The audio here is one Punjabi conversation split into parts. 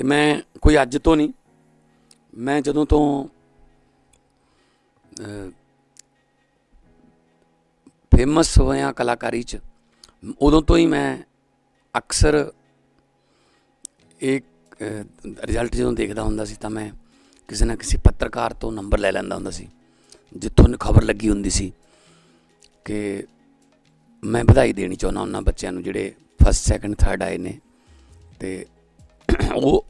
ਤੇ ਮੈਂ ਕੋਈ ਅੱਜ ਤੋਂ ਨਹੀਂ, ਮੈਂ ਜਦੋਂ ਤੋਂ ਫੇਮਸ ਹੋਇਆ ਕਲਾਕਾਰੀ ਚ, ਉਦੋਂ ਤੋਂ ਹੀ ਮੈਂ ਅਕਸਰ ਇੱਕ ਰਿਜ਼ਲਟ ਜਦੋਂ ਦੇਖਦਾ ਹੁੰਦਾ ਸੀ ਤਾਂ ਮੈਂ ਕਿਸੇ ਨਾ ਕਿਸੇ ਪੱਤਰਕਾਰ ਤੋਂ ਨੰਬਰ ਲੈ ਲੈਂਦਾ ਹੁੰਦਾ ਸੀ, ਜਿੱਥੋਂ ਖਬਰ ਲੱਗੀ ਹੁੰਦੀ ਸੀ ਕਿ ਮੈਂ ਵਧਾਈ ਦੇਣੀ ਚਾਹੁੰਦਾ ਉਹਨਾਂ ਬੱਚਿਆਂ ਨੂੰ ਜਿਹੜੇ ਫਸਟ ਸੈਕੰਡ ਥਰਡ ਆਏ ਨੇ ਤੇ ਉਹ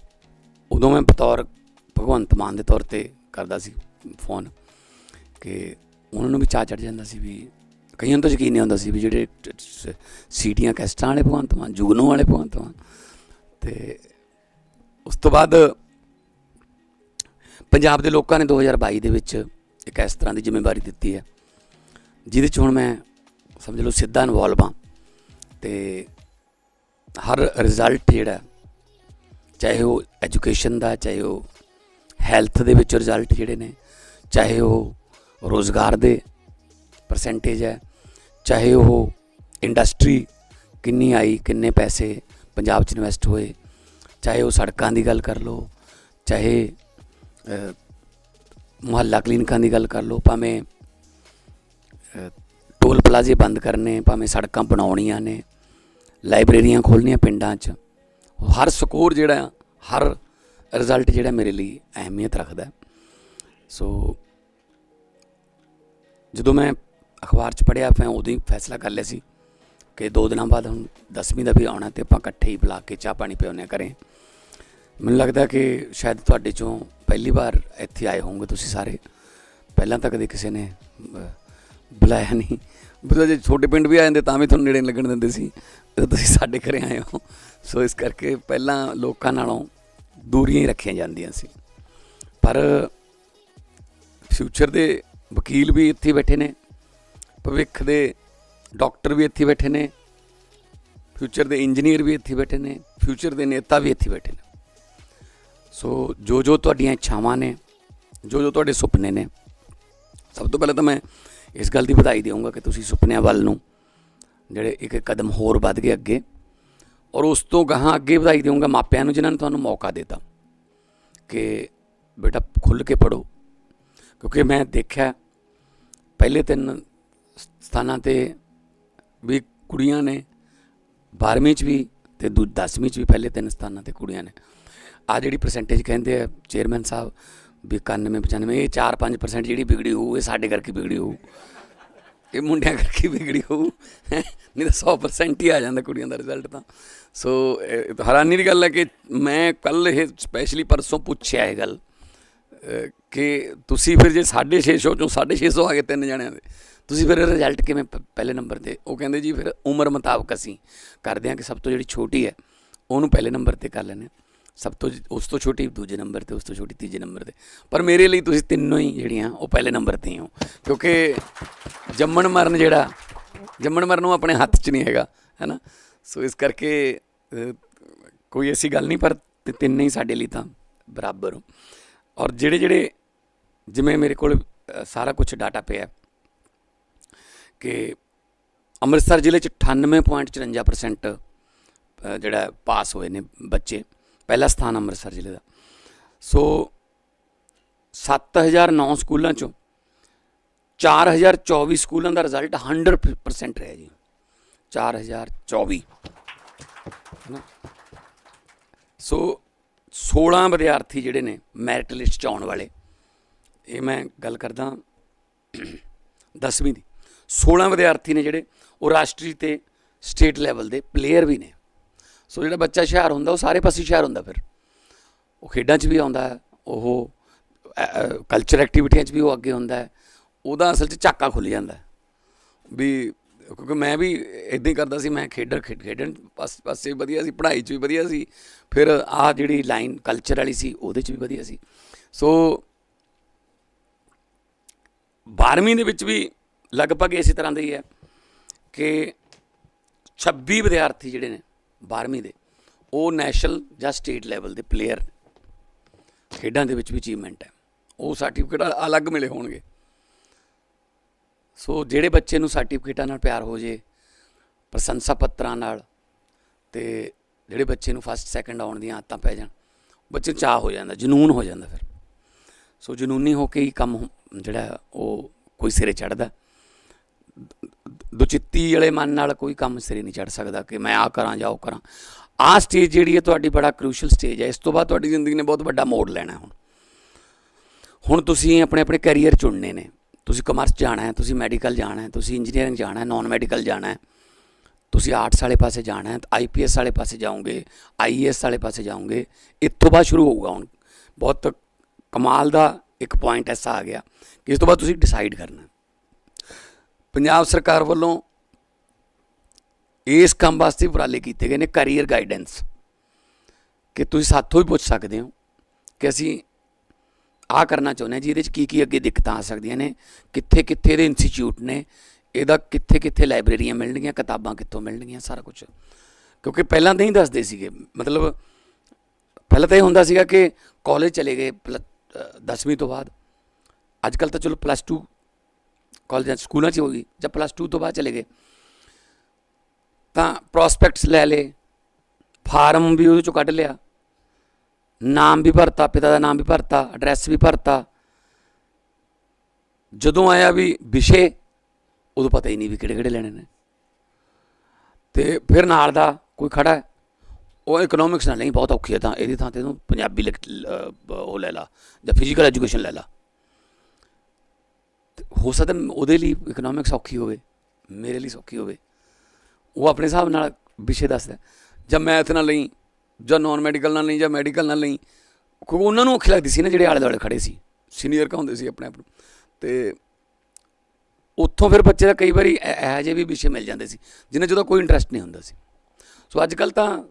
ਉਦੋਂ ਮੈਂ ਬਤੌਰ ਭਗਵੰਤ ਮਾਨ ਦੇ ਤੌਰ ਤੇ ਕਰਦਾ ਸੀ ਫੋਨ ਕਿ ਉਹਨਾਂ ਨੂੰ ਵੀ ਚਾਹ ਚੜ ਜਾਂਦਾ ਸੀ ਵੀ ਕਈਆਂ ਨੂੰ ਤਾਂ ਯਕੀਨ ਨਹੀਂ ਹੁੰਦਾ ਸੀ ਵੀ ਜਿਹੜੇ ਸੀਟੀਆਂ ਕੈਸਟਾਂ ਵਾਲੇ ਭਗਵੰਤ ਮਾਨ, ਜੁਗਨੂ ਵਾਲੇ ਭਗਵੰਤ ਮਾਨ ਤੇ ਉਸ ਤੋਂ ਬਾਅਦ ਪੰਜਾਬ ਦੇ ਲੋਕਾਂ ਨੇ 2022 ਦੇ ਵਿੱਚ ਇੱਕ ਇਸ ਤਰ੍ਹਾਂ ਦੀ ਜ਼ਿੰਮੇਵਾਰੀ ਦਿੱਤੀ ਹੈ, ਜਿਹਦੇ ਚ ਹੁਣ ਮੈਂ ਸਮਝ ਲਓ ਸਿੱਧਾ ਇਨਵੋਲਵ ਹਾਂ ਤੇ ਹਰ ਰਿਜ਼ਲਟ ਜਿਹੜਾ ਚਾਹੇ ਉਹ ਐਜੂਕੇਸ਼ਨ ਦਾ, ਚਾਹੇ ਉਹ ਹੈਲਥ ਦੇ ਵਿੱਚ ਰਿਜ਼ਲਟ ਜਿਹੜੇ ਨੇ, ਚਾਹੇ ਉਹ ਰੋਜ਼ਗਾਰ ਦੇ ਪਰਸੈਂਟੇਜ ਹੈ, ਚਾਹੇ ਉਹ ਇੰਡਸਟਰੀ ਕਿੰਨੀ ਆਈ, ਕਿੰਨੇ ਪੈਸੇ ਪੰਜਾਬ 'ਚ ਇਨਵੈਸਟ ਹੋਏ, ਚਾਹੇ ਉਹ ਸੜਕਾਂ ਦੀ ਗੱਲ ਕਰ ਲਓ, ਚਾਹੇ ਮੁਹੱਲਾ ਕਲੀਨਿਕਾਂ ਦੀ ਗੱਲ ਕਰ ਲਓ, ਭਾਵੇਂ ਟੋਲ ਪਲਾਜ਼ੇ ਬੰਦ ਕਰਨੇ, ਭਾਵੇਂ ਸੜਕਾਂ ਬਣਾਉਣੀਆਂ ਨੇ, ਲਾਇਬ੍ਰੇਰੀਆਂ ਖੋਲ੍ਹਣੀਆਂ ਪਿੰਡਾਂ 'ਚ ਹਰ ਸਕੋਰ ਜਿਹੜਾ ਹਰ ਰਿਜ਼ਲਟ ਜਿਹੜਾ ਮੇਰੇ ਲਈ ਅਹਿਮੀਅਤ ਰੱਖਦਾ ਸੋ ਜਦੋਂ ਮੈਂ ਅਖਬਾਰ 'ਚ ਪੜ੍ਹਿਆ, ਮੈਂ ਉਦੋਂ ਹੀ ਫੈਸਲਾ ਕਰ ਲਿਆ ਸੀ ਕਿ ਦੋ ਦਿਨਾਂ ਬਾਅਦ ਹੁਣ 10ਵੀਂ ਦਾ ਵੀ ਆਉਣਾ ਤੇ ਆਪਾਂ ਇਕੱਠੇ ਹੀ ਬੁਲਾ ਕੇ ਚਾਹ ਪਾਣੀ ਪਿਉਣੇ ਕਰੇ ਮੈਨੂੰ ਲੱਗਦਾ ਕਿ ਸ਼ਾਇਦ ਤੁਹਾਡੇ ਚੋਂ ਪਹਿਲੀ ਵਾਰ ਇੱਥੇ ਆਏ ਹੋਵੋਗੇ ਤੁਸੀਂ ਸਾਰੇ। ਪਹਿਲਾਂ ਤਾਂ ਕਦੇ ਕਿਸੇ ਨੇ ਬੁਲਾਇਆ ਨਹੀਂ। ਬੁਲਾ ਜੇ ਛੋਟੇ ਪਿੰਡ ਵੀ ਆ ਜਾਂਦੇ ਤਾਂ ਵੀ ਤੁਹਾਨੂੰ ਨੇੜੇ ਲੱਗਣ ਦਿੰਦੇ ਸੀ। ਤੁਸੀਂ ਸਾਡੇ ਘਰੇ ਆਏ ਹੋ। ਸੋ ਇਸ ਕਰਕੇ ਪਹਿਲਾਂ ਲੋਕਾਂ ਨਾਲੋਂ ਦੂਰੀਆਂ ਹੀ ਰੱਖੀਆਂ ਜਾਂਦੀਆਂ ਸੀ। ਪਰ ਫਿਊਚਰ ਦੇ ਵਕੀਲ ਵੀ ਇੱਥੇ ਬੈਠੇ ਨੇ। ਭਵਿੱਖ ਦੇ ਡਾਕਟਰ ਵੀ ਇੱਥੇ ਬੈਠੇ ਨੇ। ਫਿਊਚਰ ਦੇ ਇੰਜੀਨੀਅਰ ਵੀ ਇੱਥੇ ਬੈਠੇ ਨੇ। ਫਿਊਚਰ ਦੇ ਨੇਤਾ ਵੀ ਇੱਥੇ ਬੈਠੇ ਨੇ। ਸੋ ਜੋ ਜੋ ਤੁਹਾਡੀਆਂ ਇੱਛਾਵਾਂ ਨੇ ਜੋ ਜੋ ਤੁਹਾਡੇ ਸੁਪਨੇ ਨੇ, ਸਭ ਤੋਂ ਪਹਿਲਾਂ ਤਾਂ ਮੈਂ ਇਸ ਗੱਲ ਦੀ ਵਧਾਈ ਦੇਵਾਂਗਾ ਕਿ ਤੁਸੀਂ ਸੁਪਨਿਆਂ ਵੱਲ ਨੂੰ ਜਿਹੜੇ ਇੱਕ ਕਦਮ ਹੋਰ ਵੱਧ ਗਏ ਅੱਗੇ ਔਰ ਉਸ ਤੋਂ ਗਾਹਾਂ ਅੱਗੇ ਵਧਾਈ ਦੇਵਾਂਗਾ ਮਾਪਿਆਂ ਨੂੰ ਜਿਨ੍ਹਾਂ ਨੇ ਤੁਹਾਨੂੰ ਮੌਕਾ ਦਿੱਤਾ ਕਿ ਬੇਟਾ ਖੁੱਲ ਕੇ ਪੜੋ ਕਿਉਂਕਿ ਮੈਂ ਦੇਖਿਆ ਪਹਿਲੇ ਤਿੰਨ ਸਥਾਨਾਂ ਤੇ ਵੀ ਕੁੜੀਆਂ ਨੇ 12ਵੀਂ ਚ ਵੀ ਤੇ ਦੂ 10ਵੀਂ ਚ ਵੀ ਪਹਿਲੇ ਤਿੰਨ ਸਥਾਨਾਂ ਤੇ ਕੁੜੀਆਂ ਨੇ। ਆ ਜਿਹੜੀ ਪਰਸੈਂਟੇਜ ਕਹਿੰਦੇ ਆ ਚੇਅਰਮੈਨ ਸਾਹਿਬ ਵੀ 91 95 ਇਹ 4-5% ਜਿਹੜੀ ਵਿਗੜੀ ਹੋਊ, ਇਹ ਸਾਡੇ ਕਰਕੇ ਵਿਗੜੀ ਹੋਊ। ਇਹ ਮੁੰਡਿਆਂ ਕਰਕੇ ਵਿਗੜੀ ਹੋਊ। ਨਹੀਂ ਤਾਂ 100% ਹੀ ਆ ਜਾਂਦਾ ਕੁੜੀਆਂ ਦਾ ਰਿਜ਼ਲਟ ਤਾਂ। ਸੋ ਹੈਰਾਨੀ ਦੀ ਗੱਲ ਹੈ ਕਿ ਮੈਂ ਕੱਲ ਇਹ ਸਪੈਸ਼ਲੀ ਪਰਸੋਂ ਪੁੱਛਿਆ ਇਹ ਗੱਲ ਕਿ ਤੁਸੀਂ ਫਿਰ ਜੇ 650 ਚੋਂ 650 ਆ ਗਏ ਤਿੰਨ ਜਣਿਆਂ ਦੇ, ਤੁਸੀਂ ਫਿਰ ਰਿਜ਼ਲਟ ਕਿਵੇਂ ਪ- ਪਹਿਲੇ ਨੰਬਰ ਤੇ? ਉਹ ਕਹਿੰਦੇ ਜੀ ਫਿਰ ਉਮਰ ਮੁਤਾਬਕ ਅਸੀਂ ਕਰਦੇ ਹਾਂ ਕਿ ਸਭ ਤੋਂ ਜਿਹੜੀ ਛੋਟੀ ਹੈ, ਉਹਨੂੰ ਪਹਿਲੇ ਨੰਬਰ ਤੇ ਕਰ ਲੈਂਦੇ ਹਾਂ। ਸਭ ਤੋਂ ਉਸ ਤੋਂ ਛੋਟੀ ਦੂਜੇ ਨੰਬਰ ਤੇ ਉਸ ਤੋਂ ਛੋਟੀ ਤੀਜੇ ਨੰਬਰ ਤੇ। ਪਰ ਮੇਰੇ ਲਈ ਤੁਸੀਂ ਤਿੰਨੋਂ ਹੀ ਜਿਹੜੀਆਂ ਉਹ ਪਹਿਲੇ ਨੰਬਰ ਤੇ ਹੀ। ਹੋ ਕਿਉਂਕਿ ਜੰਮਣ ਮਰਨ ਜਿਹੜਾ ਜੰਮਣ ਮਰਨ ਉਹ ਆਪਣੇ ਹੱਥ 'ਚ ਨਹੀਂ ਹੈਗਾ ਹੈਨਾ? ਸੋ ਇਸ ਕਰਕੇ ਕੋਈ ਐਸੀ ਗੱਲ ਨਹੀਂ ਪਰ ਤੇ ਤਿੰਨੇ ਹੀ ਸਾਡੇ ਲਈ ਤਾਂ ਬਰਾਬਰ ਹੋ। ਔਰ ਜਿਹੜੇ ਜਿਹੜੇ ਜਿਵੇਂ ਮੇਰੇ ਕੋਲ ਸਾਰਾ ਕੁਝ ਡਾਟਾ ਪਿਆ ਕਿ ਅੰਮ੍ਰਿਤਸਰ ਜ਼ਿਲ੍ਹੇ ਚ 98.54% ਅ, ਜਿਹੜਾ ਪਾਸ ਹੋਏ ਨੇ ਬੱਚੇ। ਪਹਿਲਾ ਸਥਾਨ ਅੰਮ੍ਰਿਤਸਰ ਜ਼ਿਲ੍ਹੇ ਦਾ। ਸੋ 7009 ਸਕੂਲਾਂ ਚੋਂ 4024 ਸਕੂਲਾਂ ਦਾ ਰਿਜ਼ਲਟ 100% ਰਿਹਾ ਜੀ। 4024 ਹੈਨਾ? ਸੋ 16 ਵਿਦਿਆਰਥੀ ਜਿਹੜੇ ਨੇ ਮੈਰਿਟ ਲਿਸਟ 'ਚ ਆਉਣ ਵਾਲੇ। ਇਹ ਮੈਂ ਗੱਲ ਕਰਦਾ 10ਵੀਂ ਦੀ। 16 ਵਿਦਿਆਰਥੀ ਨੇ ਜਿਹੜੇ ਉਹ ਰਾਸ਼ਟਰੀ ਤੇ ਸਟੇਟ ਲੈਵਲ ਦੇ ਪਲੇਅਰ ਵੀ ਨੇ। ਸੋ ਜਿਹੜਾ ਬੱਚਾ ਹੁਸ਼ਿਆਰ ਹੁੰਦਾ, ਉਹ ਸਾਰੇ ਪਾਸੇ ਸ਼ਹਿਰ ਹੁੰਦਾ ਫਿਰ। ਉਹ ਖੇਡਾਂ 'ਚ ਵੀ ਆਉਂਦਾ ਹੈ, ਉਹ ਕਲਚਰ ਐਕਟੀਵਿਟੀਆਂ 'ਚ ਵੀ ਉਹ ਅੱਗੇ ਹੁੰਦਾ ਹੈ। ਉਹਦਾ ਅਸਲ 'ਚ ਝਾਕਾ ਖੁੱਲ ਜਾਂਦਾ ਵੀ ਕਿਉਂਕਿ ਮੈਂ ਵੀ ਇਦਾਂ ਹੀ ਕਰਦਾ ਸੀ, ਮੈਂ ਖੇਡਰ ਖੇਡ- ਖੇਡਣ ਪਾਸ, ਪਾਸੇ ਵੀ ਵਧੀਆ ਸੀ, ਪੜ੍ਹਾਈ 'ਚ ਵੀ ਵਧੀਆ ਸੀ। ਫਿਰ ਆਹ ਜਿਹੜੀ ਲਾਈਨ ਕਲਚਰ ਵਾਲੀ ਸੀ, ਉਹਦੇ 'ਚ ਵੀ ਵਧੀਆ ਸੀ। ਸੋ 12ਵੀਂ ਦੇ ਵਿੱਚ ਵੀ ਲਗਭਗ ਇਸੇ ਤਰ੍ਹਾਂ ਦਾ ਹੀ ਹੈ ਕਿ 26 ਵਿਦਿਆਰਥੀ ਜਿਹੜੇ ਨੇ 12ਵੀਂ ਦੇ। ਉਹ ਨੈਸ਼ਨਲ ਜਾਂ ਸਟੇਟ ਲੈਵਲ ਦੇ ਪਲੇਅਰ ਖੇਡਾਂ ਦੇ ਵਿੱਚ ਵੀ ਅਚੀਵਮੈਂਟ ਹੈ। ਉਹ ਸਰਟੀਫਿਕੇਟ ਅਲੱਗ ਮਿਲੇ ਹੋਣਗੇ। ਸੋ ਜਿਹੜੇ ਬੱਚੇ ਨੂੰ ਸਰਟੀਫਿਕੇਟਾਂ ਨਾਲ ਪਿਆਰ ਹੋ ਜੇ, ਪ੍ਰਸ਼ੰਸਾ ਪੱਤਰਾਂ ਨਾਲ ਤੇ ਜਿਹੜੇ ਬੱਚੇ ਨੂੰ ਫਸਟ ਸੈਕੰਡ ਆਉਣ ਦੀਆਂ ਆਦਤਾਂ ਪੈ ਜਾਣ, ਬੱਚੇ ਨੂੰ ਚਾਹ ਹੋ ਜਾਂਦਾ, ਜਨੂਨ ਹੋ ਜਾਂਦਾ ਫਿਰ। ਸੋ ਜਨੂਨੀ ਹੋ ਕੇ ਹੀ ਕੰਮ ਜਿਹੜਾ ਉਹ ਕੋਈ ਸਿਰੇ ਚੜਦਾ ਦੁਚਿੱਤੀ ਵਾਲੇ ਮਨ ਨਾਲ ਕੋਈ ਕੰਮ ਸਿਰੇ ਨਹੀਂ ਚੜ ਸਕਦਾ ਕਿ ਮੈਂ ਆ ਕਰਾਂ ਜਾਂ ਉਹ ਕਰਾਂ। ਆਹ ਸਟੇਜ ਜਿਹੜੀ ਹੈ ਤੁਹਾਡੀ ਬੜਾ ਕ੍ਰੂਸ਼ਲ ਸਟੇਜ ਹੈ। ਇਸ ਤੋਂ ਬਾਅਦ ਤੁਹਾਡੀ ਜ਼ਿੰਦਗੀ ਨੇ ਬਹੁਤ ਵੱਡਾ ਮੋੜ ਲੈਣਾ ਹੁਣ। ਹੁਣ ਤੁਸੀਂ ਆਪਣੇ ਆਪਣੇ ਕੈਰੀਅਰ ਚੁਣਨੇ ਨੇ। ਤੁਸੀਂ ਕਮਰਸ ਜਾਣਾ ਹੈ, ਤੁਸੀਂ ਮੈਡੀਕਲ ਜਾਣਾ ਹੈ, ਤੁਸੀਂ ਇੰਜੀਨੀਅਰਿੰਗ ਜਾਣਾ ਹੈ ਨਾਨ ਮੈਡੀਕਲ ਜਾਣਾ ਹੈ। ਤੁਸੀਂ ਆਰਟਸ ਵਾਲੇ ਪਾਸੇ ਜਾਣਾ ਹੈ ਆਈਪੀਐਸ ਵਾਲੇ ਪਾਸੇ ਜਾਓਗੇ ਆਈਏਐਸ ਵਾਲੇ ਪਾਸੇ ਜਾਓਗੇ। ਇੱਥੋਂ ਬਾਅਦ ਸ਼ੁਰੂ ਹੋਊਗਾ ਹੁਣ। ਬਹੁਤ ਕਮਾਲ ਦਾ ਇੱਕ ਪੁਆਇੰਟ ਐਸਾ ਆ ਗਿਆ ਕਿ ਇਸ ਤੋਂ ਬਾਅਦ ਤੁਸੀਂ ਡਿਸਾਈਡ ਕਰਨਾ। ਪੰਜਾਬ ਸਰਕਾਰ ਵੱਲੋਂ ਇਸ ਕੰਮ ਵਾਸਤੇ ਉਪਰਾਲੇ ਕੀਤੇ ਗਏ ਨੇ ਕੈਰੀਅਰ ਗਾਈਡੈਂਸ ਕਿ ਤੁਸੀਂ ਸਾਥੋਂ ਹੀ ਪੁੱਛ ਸਕਦੇ ਹੋ ਕਿ ਅਸੀਂ ਆ ਕਰਨਾ ਚਾਹੁੰਦੇ ਹਾਂ ਜੀ, ਇਹਦੇ ਚ ਕੀ ਕੀ ਅੱਗੇ ਦਿੱਕਤਾਂ ਆ ਸਕਦੀਆਂ ਨੇ ਕਿੱਥੇ ਕਿੱਥੇ ਦੇ ਇੰਸਟੀਚਿਊਟ ਨੇ, ਇਹਦਾ ਕਿੱਥੇ ਕਿੱਥੇ ਲਾਇਬ੍ਰੇਰੀਆਂ ਮਿਲਣਗੀਆਂ, ਕਿਤਾਬਾਂ ਕਿੱਥੋਂ ਮਿਲਣਗੀਆਂ, ਸਾਰਾ ਕੁਝ ਕਿਉਂਕਿ ਪਹਿਲਾਂ ਨਹੀਂ ਦੱਸਦੇ ਸੀਗੇ, ਮਤਲਬ ਪਹਿਲਾਂ ਤਾਂ ਇਹ ਹੁੰਦਾ ਸੀਗਾ ਕਿ ਕਾਲਜ ਚਲੇ ਗਏ 10ਵੀਂ ਤੋਂ ਬਾਅਦ। ਅੱਜ ਕੱਲ ਤਾਂ ਚਲੋ ਪਲੱਸ 2 ਕਾਲਜਾਂ 'ਚ, ਸਕੂਲਾਂ 'ਚ ਹੋ ਗਈ, ਜਾਂ ਪਲੱਸ 2 ਤੋਂ ਬਾਅਦ ਚਲੇ ਗਏ। ਤਾਂ ਪ੍ਰੋਸਪੈਕਟਸ ਲੈ ਲੇ ਫਾਰਮ ਵੀ ਉਹਦੇ ਚੋਂ ਕੱਢ ਲਿਆ। ਨਾਮ ਵੀ ਭਰਤਾ, ਪਿਤਾ ਦਾ ਨਾਮ ਵੀ ਭਰਤਾ ਐਡਰੈਸ ਵੀ ਭਰਤਾ। ਜਦੋਂ ਆਇਆ ਵੀ ਵਿਸ਼ੇ, ਉਦੋਂ ਪਤਾ ਹੀ ਨਹੀਂ ਵੀ ਕਿਹੜੇ ਕਿਹੜੇ ਲੈਣੇ ਨੇ। ਤੇ ਫਿਰ ਨਾਲ ਦਾ ਕੋਈ ਖੜਾ ਹੈ, ਉਹ ਇਕਨੋਮਿਕਸ ਨਾਲ ਨਹੀਂ, ਬਹੁਤ ਔਖੀ ਹੈ ਤਾਂ, ਇਹਦੀ ਥਾਂ ਤੇ ਇਹਨੂੰ ਪੰਜਾਬੀ ਲਿਖ ਉਹ ਲੈ ਲਾ, ਜਾਂ ਫਿਜ਼ੀਕਲ ਐਜੂਕੇਸ਼ਨ ਲੈ ਲਾ। ਹੋ ਸਕਦਾ ਉਹਦੇ ਲਈ ਇਕਨੋਮਿਕਸ ਔਖੀ ਹੋਵੇ, ਮੇਰੇ ਲਈ ਸੌਖੀ ਹੋਵੇ। ਉਹ ਆਪਣੇ ਹਿਸਾਬ ਨਾਲ ਵਿਸ਼ੇ ਦੱਸਦਾ। ਜਾਂ ਮੈਥ ਨਾਲ ਲਈ ਜਾਂ ਨਾਨ ਮੈਡੀਕਲ ਨਾਲ ਲਈ ਜਾਂ ਮੈਡੀਕਲ ਨਾਲ ਲਈ ਕਿਉਂਕਿ ਉਹਨਾਂ ਨੂੰ ਔਖੀ ਲੱਗਦੀ ਸੀ ਨਾ, ਜਿਹੜੇ ਆਲੇ ਦੁਆਲੇ ਖੜੇ ਸੀ। ਸੀਨੀਅਰ ਕਾ ਸੀ ਆਪਣੇ ਆਪ ਨੂੰ। ਤੇ ਉੱਥੋਂ ਫਿਰ ਬੱਚੇ ਦਾ ਕਈ ਵਾਰੀ ਇਹ- ਇਹੋ ਜਿਹੇ ਵੀ ਵਿਸ਼ੇ ਮਿਲ ਜਾਂਦੇ ਸੀ, ਜਿਨ੍ਹਾਂ 'ਚ ਉਹਦਾ ਕੋਈ ਇੰਟਰਸਟ ਨਹੀਂ ਹੁੰਦਾ ਸੀ। ਸੋ ਅੱਜ ਕੱਲ ਤਾਂ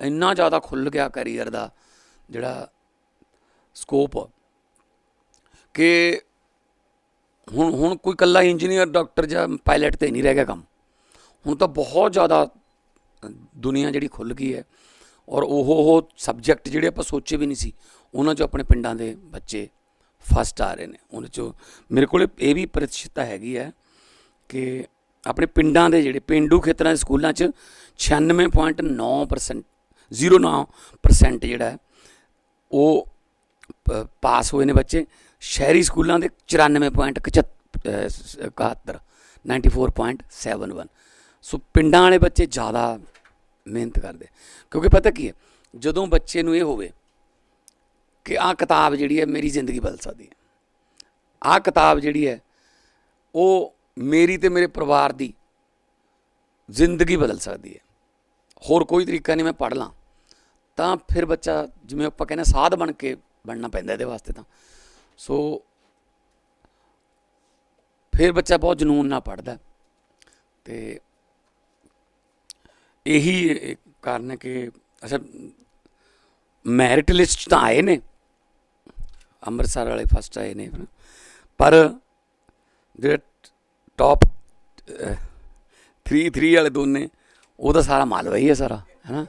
ਇੰਨਾ ਜ਼ਿਆਦਾ ਖੁੱਲ ਗਿਆ ਕੈਰੀਅਰ ਦਾ ਜਿਹੜਾ ਸਕੋਪ ਕਿ ਹੁਣ ਹੁਣ ਕੋਈ ਕੱਲਾ ਇੰਜੀਨੀਅਰ ਡਾਕਟਰ ਜਾਂ ਪਾਇਲਟ ਤੇ ਨਹੀਂ ਰਹਿ ਗਿਆ ਕੰਮ। ਹੁਣ ਤਾਂ ਬਹੁਤ ਜ਼ਿਆਦਾ ਦੁਨੀਆ ਜਿਹੜੀ ਖੁੱਲ ਗਈ ਹੈ ਔਰ ਉਹ ਉਹ ਸਬਜੈਕਟ ਜਿਹੜੇ ਆਪਾਂ ਸੋਚੇ ਵੀ ਨਹੀਂ ਸੀ, ਉਹਨਾਂ 'ਚੋਂ ਆਪਣੇ ਪਿੰਡਾਂ ਦੇ ਬੱਚੇ ਫਸਟ ਆ ਰਹੇ ਨੇ। ਉਹਨਾਂ 'ਚੋਂ ਮੇਰੇ ਕੋਲ ਇਹ ਵੀ ਪ੍ਰਤੀਸ਼ਤਤਾ ਹੈਗੀ ਹੈ ਕਿ ਆਪਣੇ ਪਿੰਡਾਂ ਦੇ ਜਿਹੜੇ ਪਿੰਡੂ ਖੇਤਰਾਂ ਦੇ ਸਕੂਲਾਂ 'ਚ 96.9% 09% ਜਿਹੜਾ ਉਹ ਪ- ਪਾਸ ਹੋਏ ਨੇ ਬੱਚੇ। ਸ਼ਹਿਰੀ ਸਕੂਲਾਂ ਦੇ 94.71 94.71 ਸੋ ਪਿੰਡਾਂ ਵਾਲੇ ਬੱਚੇ ਜ਼ਿਆਦਾ ਮਿਹਨਤ ਕਰਦੇ। ਕਿਉਂਕਿ ਪਤਾ ਕੀ ਹੈ, ਜਦੋਂ ਬੱਚੇ ਨੂੰ ਇਹ ਹੋਵੇ ਕਿ ਆਹ ਕਿਤਾਬ ਜਿਹੜੀ ਹੈ ਮੇਰੀ ਜ਼ਿੰਦਗੀ ਬਦਲ ਸਕਦੀ ਹੈ। ਆਹ ਕਿਤਾਬ ਜਿਹੜੀ ਹੈ, ਉਹ ਮੇਰੀ ਤੇ ਮੇਰੇ ਪਰਿਵਾਰ ਦੀ ਜ਼ਿੰਦਗੀ ਬਦਲ ਸਕਦੀ ਹੈ। ਹੋਰ ਕੋਈ ਤਰੀਕਾ ਨਹੀਂ ਮੈਂ ਪੜ੍ਹ ਲਾਂ। ਤਾਂ ਫਿਰ ਬੱਚਾ, ਜਿਵੇਂ ਆਪਾਂ ਕਹਿੰਦੇ ਸਾਧ ਬਣ ਕੇ ਬਣਨਾ ਪੈਂਦਾ ਇਹਦੇ ਵਾਸਤੇ ਤਾਂ। ਸੋ ਫਿਰ ਬੱਚਾ ਬਹੁਤ ਜਨੂਨ ਨਾਲ ਪੜਦਾ ਤੇ ਇਹੀ ਕਾਰਨ ਹੈ ਕਿ ਅੱਛਾ ਮੈਰਿਟ ਲਿਸਟ ਤਾਂ ਆਏ ਨੇ, ਅੰਮ੍ਰਿਤਸਰ ਵਾਲੇ ਫਸਟ ਆਏ ਨੇ ਪਰ ਜਿਹੜੇ ਟੌਪ 3 3 ਵਾਲੇ ਦੋਨੇ, ਉਹਦਾ ਸਾਰਾ ਮਾਲਵਾ ਹੀ ਹੈ ਸਾਰਾ, ਹੈਨਾ।